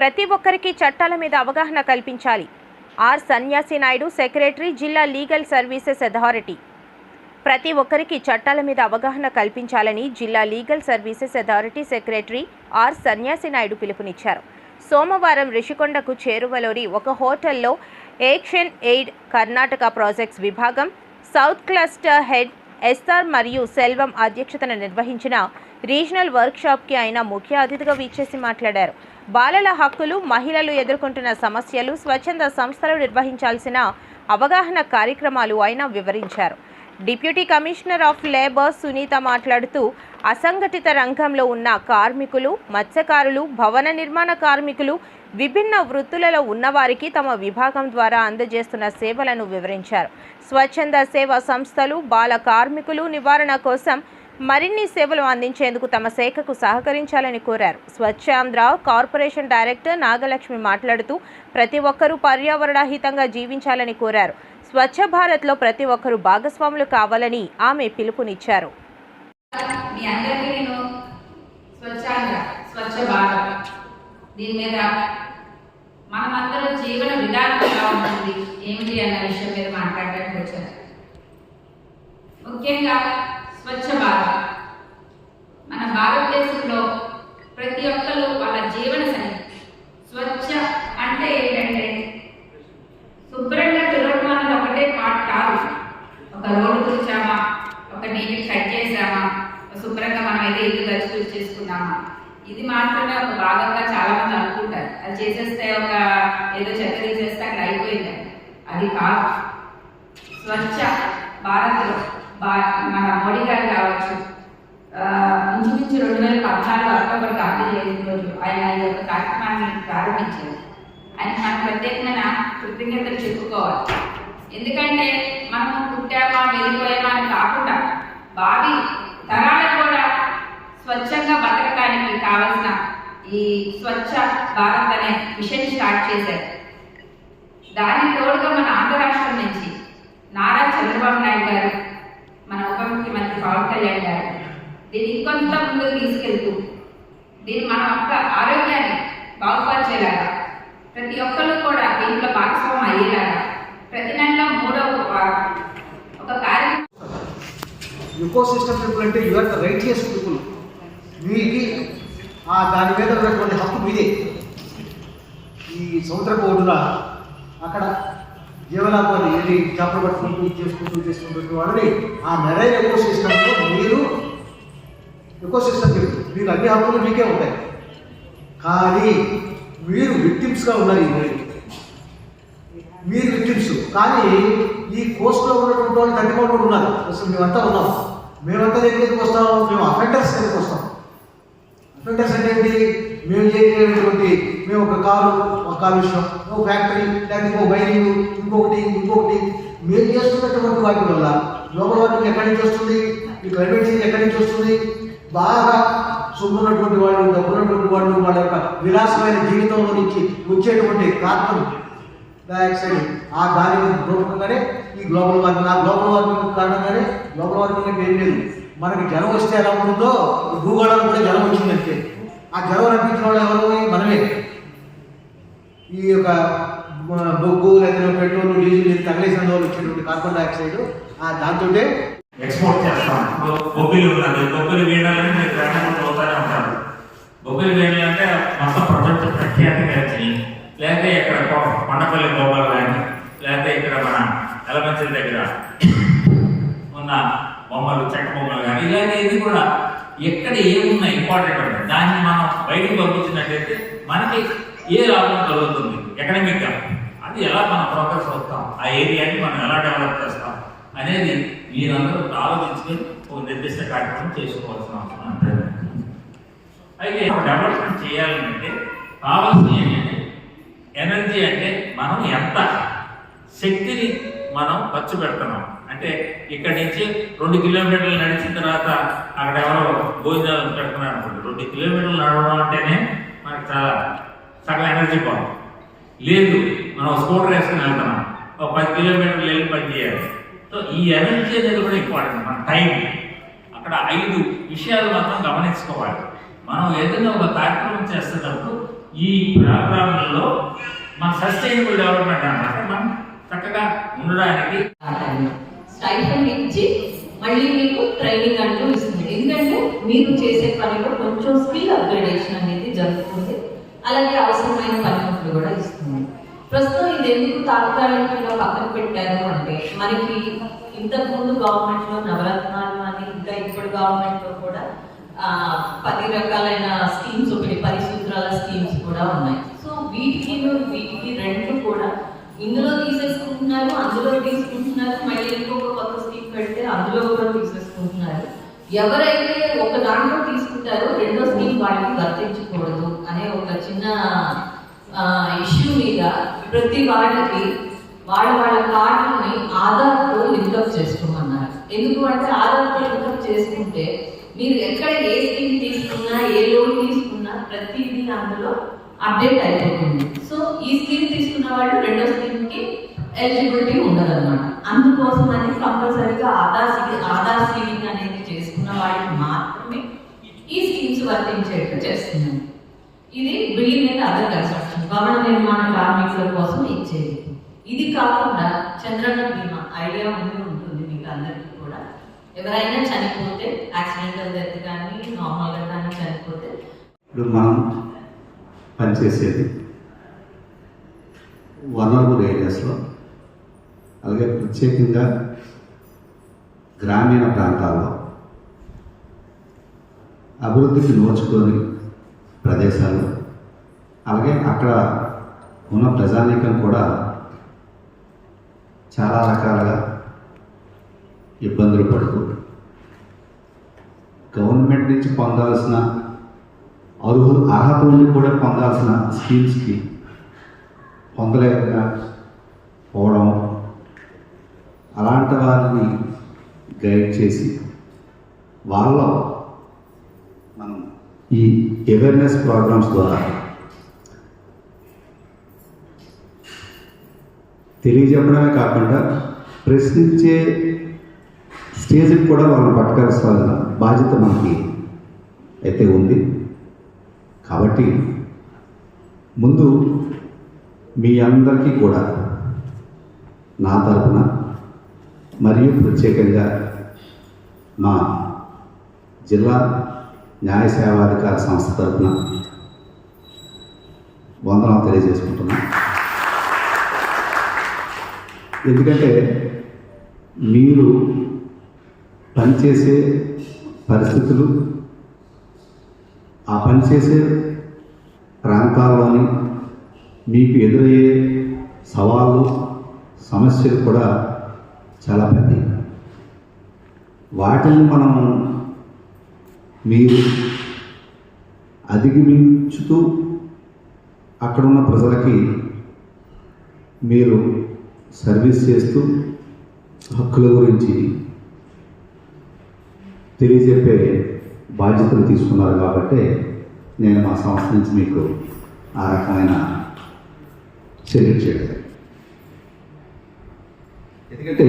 ప్రతి ఒక్కరికి చట్టాల మీద అవగాహన కల్పించాలి. ఆర్. సన్యాసి నాయుడు సెక్రటరీ జిల్లా లీగల్ సర్వీసెస్ అథారిటీ. ప్రతి ఒక్కరికి చట్టాల మీద అవగాహన కల్పించాలని జిల్లా legal services authority secretary R. Sanyasi Naidu పిలుపునిచ్చారు. సోమవారం రిషికొండకు చేరువలోని ఒక హోటల్లో ఏక్షన్ ఎయిడ్ కర్ణాటక ప్రాజెక్ట్స్ విభాగం సౌత్ క్లస్టర్ హెడ్ ఎస్ఆర్ మరియు సెల్వం అధ్యక్షతన నిర్వహించిన రీజనల్ వర్క్షాప్కి ఆయన ముఖ్య అతిథిగా వీచేసి మాట్లాడారు. బాలల హక్కులు మహిళలు ఎదుర్కొంటున్న సమస్యలు స్వచ్ఛంద సంస్థలు నిర్వహించాల్సిన అవగాహన కార్యక్రమాలు ఆయన వివరించారు. Deputy commissioner of labour Sunitha మాట్లాడుతూ అసంఘటిత రంగంలో ఉన్న కార్మికులు మత్స్యకారులు భవన నిర్మాణ కార్మికులు విభిన్న వృత్తులలో ఉన్నవారికి తమ విభాగం ద్వారా అందజేస్తున్న సేవలను వివరించారు. స్వచ్ఛంద సేవా సంస్థలు బాల కార్మికులు నివారణ కోసం మరిన్ని సేవలు అందించేందుకు తమ శాఖకు సహకరించాలని కోరారు. స్వచ్ఛాంధ్ర కార్పొరేషన్ డైరెక్టర్ నాగలక్ష్మి మాట్లాడుతూ ప్రతి ఒక్కరూ పర్యావరణ హితంగా జీవించాలని కోరారు. స్వచ్ఛ భారత్లో ప్రతి ఒక్కరూ భాగస్వాములు కావాలని ఆమె పిలుపునిచ్చారు. దీని మీద మనమందరం జీవన విధానం ఎలా ఉంటుంది ఏమిటి అన్న విషయం మీద మాట్లాడడానికి వచ్చాను ముఖ్యంగా స్వచ్ఛ భారత్ మన భారతదేశంలో ప్రతి ఒక్కరు వాళ్ళ జీవన శైలి స్వచ్ఛ అంటే ఏంటంటే శుభ్రంగా తిరగడం అన్నది ఒకటే పార్ట్ కాదు ఒక రోడ్డు తుడిచామా ఒక నీటి కట్ చేసామా శుభ్రంగా మనం అయితే ఇల్లు గచ్చి చేసుకున్నామా? ఇది మాత్రమే ఒక భాగంగా చాలా మంది అనుకుంటారు. అది చేసేస్తే ఒక ఏదో చెత్త తీసేస్తే అక్కడ అయిపోయింది. అది కాదు. స్వచ్ఛ భారత్లో మన మోడీ గారు కావచ్చు ఇంచుమించు రెండు వేల పద్నాలుగు అక్టోబర్ గాంధీ జయంతి రోజు ఆయన ఈ యొక్క కార్యక్రమాన్ని ప్రారంభించారు. ఆయన మనం ప్రత్యేకమైన కృతజ్ఞతలు చెప్పుకోవాలి. ఎందుకంటే మనం పుట్టామా వెళ్ళిపోయామా అని కాకుండా ఈ స్వచ్ఛ భారత్ అనే మిషన్ స్టార్ట్ చేశారు. దానికి తోడుగా మన ఆంధ్ర రాష్ట్రం నుంచి నారా చంద్రబాబు నాయుడు గారు మన ఉప ముఖ్యమంత్రి పవన్ కళ్యాణ్ గారు దీన్ని ఇంకొంత ముందుకు తీసుకెళ్తూ దీన్ని మన యొక్క ఆరోగ్యాన్ని బాగుపరిచేలాగా ప్రతి ఒక్కరు కూడా దీంట్లో భాగస్వామ్యం అయ్యేలాగా ప్రతి నెలలో మూడవ ఒక కార్యక్రమం ఇకోసిస్టమ్ పీపుల్ అంటే you are the righteous people దాని మీద ఉన్నటువంటి హక్కు మీదే. ఈ సముద్రపు ఒడ్డున అక్కడ జీవనాపాన్ని ఏది చేపలు పట్టుకుంటూ చేసుకుంటూ చేసుకుంటున్న వాళ్ళని ఆ మెరైన్ ఎకో సిస్టంలో మీరు ఎకో సిస్టమ్ మీరు మీకు అన్ని హక్కులు మీకే ఉంటాయి. కానీ మీరు విక్టిమ్స్గా ఉన్నారు ఈ మీరు విక్టిమ్స్. కానీ ఈ కోస్ట్లో ఉన్నటువంటి వాళ్ళు తగ్గిపోవడం కూడా ఉన్నారు. అసలు మేమంతా ఉన్నాం. మేమంతా దగ్గరికి వస్తాం? మేము అఫెండర్స్ దగ్గరికి వస్తాం. ఫిల్టర్స్ అంటే ఏంటి మేము చేసేటువంటి మేము ఒక కారు ఒక కాలుష్యం ఒక ఫ్యాక్టరీ లేకపోతే ఒక వైరింగ్ ఇంకొకటి ఇంకొకటి. మేము చేస్తున్నటువంటి వాటి వల్ల గ్లోబల్ వార్మింగ్ ఎక్కడి నుంచి వస్తుంది? ఈ క్లైమేట్ చేంజ్ ఎక్కడి నుంచి వస్తుంది? బాగా సొమ్మున్నటువంటి వాళ్ళు డబ్బున్నటువంటి వాళ్ళు వాళ్ళ యొక్క విలాసమైన జీవితంలో నుంచి వచ్చేటువంటి కార్బన్ డైఆక్సైడ్ ఆ గాలి రూపంగానే ఈ గ్లోబల్ వార్మింగ్ ఆ గ్లోబల్ వార్మింగ్ కారణంగానే గ్లోబల్ వార్మింగ్ అంటే ఏం లేదు. మనకి జ్వరం వస్తే ఎలా ఉంటుందో భూగోళం కూడా జ్వరం వచ్చిందంటే ఆ జ్వరం రప్పించిన వాళ్ళు ఎవరు? మనమే. ఈ యొక్క బొగ్గు లేదా పెట్రోల్ డీజిల్ ఇది తగిలేసిన వల్ల వచ్చేటువంటి కార్బన్ డైఆక్సైడ్. ఆ దాంతో ఎక్స్పోర్ట్ చేస్తాం. ఇప్పుడు బొబ్బిలి ఉన్నది బొబ్బిలి వీణాలని మీరు గ్రామంలో పోతానే ఉంటారు. బొబ్బిలి వీణలు మొత్తం ప్రపంచ ప్రఖ్యాతిగా వచ్చినాయి లేకపోతే ఇక్కడ కొ- కొండపల్లి గోపాల్ కానీ లేకపోతే ఇక్కడ మన ఎలమంచి దగ్గర ఉన్న బొమ్మలు చెక్క బొమ్మలు కానీ ఇలాంటివి కూడా ఎక్కడ ఏమున్నా ఇంపార్టెంట్ ఉంటాయి దాన్ని మనం బయటకు పంపించినట్లయితే మనకి ఏ లాభం కలుగుతుంది? ఎకనమిక్గా అది ఎలా మనం ప్రోగ్రెస్ అవుతాం? ఆ ఏరియాని మనం ఎలా డెవలప్ చేస్తాం? అనేది మీరందరూ ఆలోచించుకొని ఒక నిర్దిష్ట కార్యక్రమం చేసుకోవాల్సిన అవసరం అంటే అయితే డెవలప్మెంట్ చేయాలంటే కావాల్సింది ఏంటంటే ఎనర్జీ అంటే మనం ఎంత? శక్తిని మనం ఖర్చు పెడుతున్నాం. అంటే ఇక్కడ నుంచి రెండు కిలోమీటర్లు నడిచిన తర్వాత అక్కడ ఎవరో భోజనాలు పెడుతున్నారు అనుకోండి. రెండు కిలోమీటర్లు నడవడం అంటేనే మనకి చాలా సగం ఎనర్జీ పోతుంది లేదు మనం స్కూటర్ వేసుకుని వెళ్తున్నాం. ఒక పది కిలోమీటర్లు వెళ్ళి పని చేయాలి. సో ఈ ఎనర్జీ అనేది కూడా ఇంపార్టెంట్ మన టైం. అక్కడ ఐదు విషయాలు మాత్రం గమనించుకోవాలి. మనం ఏదైనా ఒక కార్యక్రమం చేస్తున్నప్పుడు ఈ ప్రోగ్రాంలో మన సస్టైనబుల్ డెవలప్మెంట్ అన్నమాట. మనం చక్కగా ఉండడానికి స్టైఫండ్ ఇచ్చి మళ్ళీ మీకు ట్రైనింగ్ అంటూ ఇస్తుంది. ఎందుకంటే మీరు చేసే పనిలో కొంచెం స్కిల్ అప్గ్రేడేషన్ అనేది జరుగుతుంది. అలాగే అవసరమైన పనిముట్లు కూడా ఇస్తుంది. ప్రస్తుతం ఇది ఎందుకు తాత్కాలికంగా పక్కన పెట్టారు అంటే మనకి ఇంతకుముందు గవర్నమెంట్లో గవర్నమెంట్లో నవరత్నాలు అని ఇంకా ఇప్పుడు గవర్నమెంట్లో కూడా పది రకాలైన స్కీమ్స్ ఒకటి పది స్కీమ్స్ కూడా ఉన్నాయి. సో వీటికి వీటికి రెండు కూడా ఇందులో తీసేసుకుంటున్నారు అందులో తీసుకుంటున్నారు మళ్ళీ ఇంకొక కొత్త స్కీమ్ పెడితే అందులో కూడా తీసేసుకుంటున్నారు. ఎవరైతే ఒక దాంట్లో తీసుకుంటారో రెండో స్కీమ్ వాళ్ళకి వర్తించకూడదు అనే ఒక చిన్న ఇష్యూ మీద ప్రతి వాళ్ళకి వాళ్ళ వాళ్ళ కార్డుని ఆధార్తో లింకప్ చేసుకోమన్నారు. ఎందుకు అంటే ఆధార్తో లింకప్ చేసుకుంటే మీరు ఎక్కడ ఏ స్కీమ్ తీసుకున్నా ఏ లోన్ తీసుకున్నా ప్రతిదీ అందులో అప్డేట్ అయిపోతుంది. సో ఈ స్కీమ్ తీసుకున్న వాళ్ళు రెండో స్కీమ్కి ఎలిజిబిలిటీ ఉండదు అనమాట అందుకోసం అని కంపల్సరీగా ఆధార్ సీ- ఆధార్ స్కీమింగ్ అనేది చేసుకున్న వాళ్ళకి మాత్రమే ఈ స్కీమ్స్ వర్తించేట్టు చేస్తున్నాం ఇది బిల్డింగ్ అండ్ అదర్ కన్స్ట్రక్షన్ భవన నిర్మాణ కార్మికుల కోసం ఇచ్చేది. ఇది కాకుండా చంద్రన్న బీమా ఐడియా ఉండి ఉంటుంది మీకు అందరికీ కూడా. ఎవరైనా చనిపోతే యాక్సిడెంటల్ డెత్ కానీ నార్మల్గా కానీ చనిపోతే ఇప్పుడు మనం పనిచేసేది. వనరబుల్ ఏరియాస్లో అలాగే ప్రత్యేకంగా గ్రామీణ ప్రాంతాల్లో అభివృద్ధికి నోచుకొని ప్రదేశాలు అలాగే అక్కడ ఉన్న ప్రజానీకం కూడా చాలా రకాలుగా ఇబ్బందులు పడుతూ గవర్నమెంట్ నుంచి పొందాల్సిన అర్హులు అర్హత ఉండి కూడా పొందాల్సిన స్కీమ్స్కి పొందలేక పోవడం అలాంటి వారిని గైడ్ చేసి వాళ్ళ మనం ఈ అవేర్నెస్ ప్రోగ్రామ్స్ ద్వారా తెలియజెప్పడమే కాకుండా ప్రశ్నించే స్టేజ్కి కూడా వాళ్ళని పట్టుకోవాల్సిన బాధ్యత మనకి అయితే ఉంది. కాబట్టి ముందు మీ అందరికీ కూడా నా తరపున మరియు ప్రత్యేకంగా మా జిల్లా న్యాయ సేవాధికార సంస్థ తరపున వందనం తెలియజేసుకుంటున్నా. ఎందుకంటే మీరు పనిచేసే పరిస్థితులు ఆ పనిచేసే ప్రాంతాల్లోని మీకు ఎదురయ్యే సవాళ్ళు సమస్యలు కూడా చాలా పెద్ద వాటిని మనం మీరు అధిగమించుతూ అక్కడున్న ప్రజలకి మీరు సర్వీస్ చేస్తూ హక్కుల గురించి తెలియజెప్పే బాధ్యతలు తీసుకున్నారు కాబట్టి నేను మా సంస్థ నుంచి మీకు ఆ రకమైన సెల్యూట్ చేయలేదు ఎందుకంటే